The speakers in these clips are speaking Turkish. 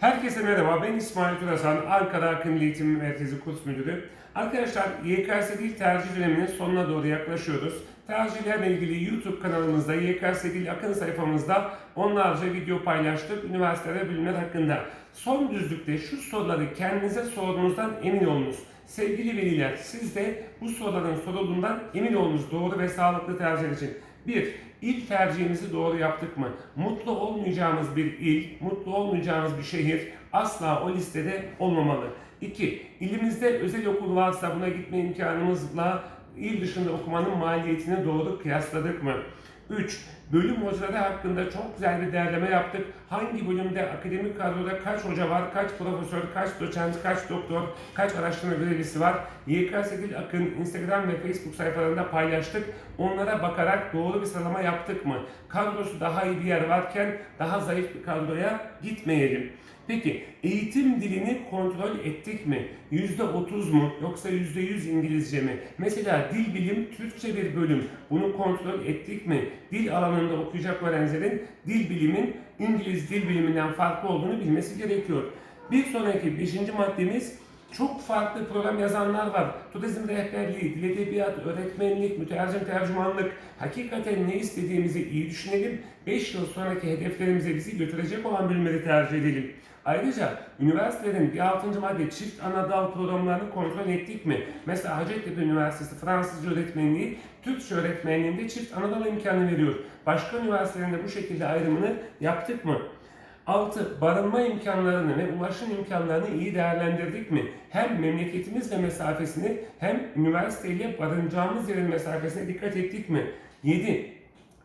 Herkese merhaba, ben İsmail Turasan, Ankara Akın Eğitim Merkezi Kurs Müdürü. Arkadaşlar, YKS Dil tercih döneminin sonuna doğru yaklaşıyoruz. Tercihlerle ilgili YouTube kanalımızda, YKS Dil Akın sayfamızda onlarca video paylaştık üniversitede bilimler hakkında. Son düzlükte şu soruları kendinize sorduğunuzdan emin olunuz. Sevgili veliler, siz de bu soruların sorulduğundan emin olunuz doğru ve sağlıklı tercih için. 1. İlk tercihimizi doğru yaptık mı? Mutlu olmayacağımız bir il, mutlu olmayacağımız bir şehir asla o listede olmamalı. 2. İlimizde özel okul varsa buna gitme imkanımızla il dışında okumanın maliyetini doğru kıyasladık mı? 3. Bölüm hocaları hakkında çok güzel bir derleme yaptık. Hangi bölümde akademik kadroda kaç hoca var, kaç profesör, kaç doçent, kaç doktor, kaç araştırma görevlisi var? YKS Dil Akın Instagram ve Facebook sayfalarında paylaştık. Onlara bakarak doğru bir sıralama yaptık mı? Kadrosu daha iyi bir yer varken daha zayıf bir kadroya gitmeyelim. Peki eğitim dilini kontrol ettik mi? %30 mu yoksa %100 İngilizce mi? Mesela dil bilim Türkçe bir bölüm. Bunu kontrol ettik mi? Dil alanında okuyacak öğrencilerin dil bilimin İngiliz dil biliminden farklı olduğunu bilmesi gerekiyor. Bir sonraki beşinci maddemiz çok farklı program yazanlar var. Turizm rehberliği, dil edebiyat, öğretmenlik, mütercim tercümanlık. Hakikaten ne istediğimizi iyi düşünelim. 5 yıl sonraki hedeflerimize bizi götürecek olan bölümleri tercih edelim. Ayrıca üniversitelerin bir altıncı madde çift ana dal programlarını kontrol ettik mi? Mesela Hacettepe Üniversitesi Fransızca öğretmenliği, Türkçe öğretmenliğinde çift ana dal imkanı veriyor. Başka üniversitelerinde bu şekilde ayrımını yaptık mı? 6. Barınma imkanlarını ve ulaşım imkanlarını iyi değerlendirdik mi? Hem memleketimizle mesafesini hem üniversiteyle barınacağımız yerin mesafesine dikkat ettik mi? 7.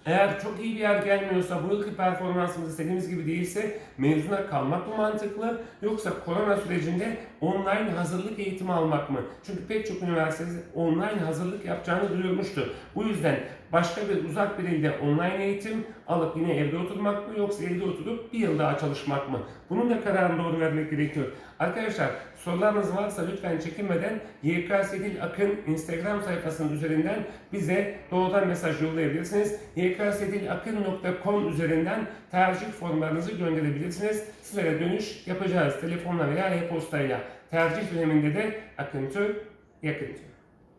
Eğer çok iyi bir yer gelmiyorsa, bu yılki performansımız istediğimiz gibi değilse mezuna kalmak mı mantıklı yoksa korona sürecinde online hazırlık eğitimi almak mı? Çünkü pek çok üniversite online hazırlık yapacağını duyurmuştu. Bu yüzden başka bir uzak bir ilde online eğitim alıp yine evde oturmak mı yoksa evde oturup bir yıl daha çalışmak mı? Bunun da kararını doğru vermek gerekiyor. Arkadaşlar sorularınız varsa lütfen çekinmeden YKS Dil Akın Instagram sayfasının üzerinden bize doğrudan mesaj yollayabilirsiniz. yksedilakın.com üzerinden tercih formlarınızı gönderebilirsiniz. Sizlere dönüş yapacağız telefonla veya e-postayla. Tercih döneminde de Akıntı yakıntı.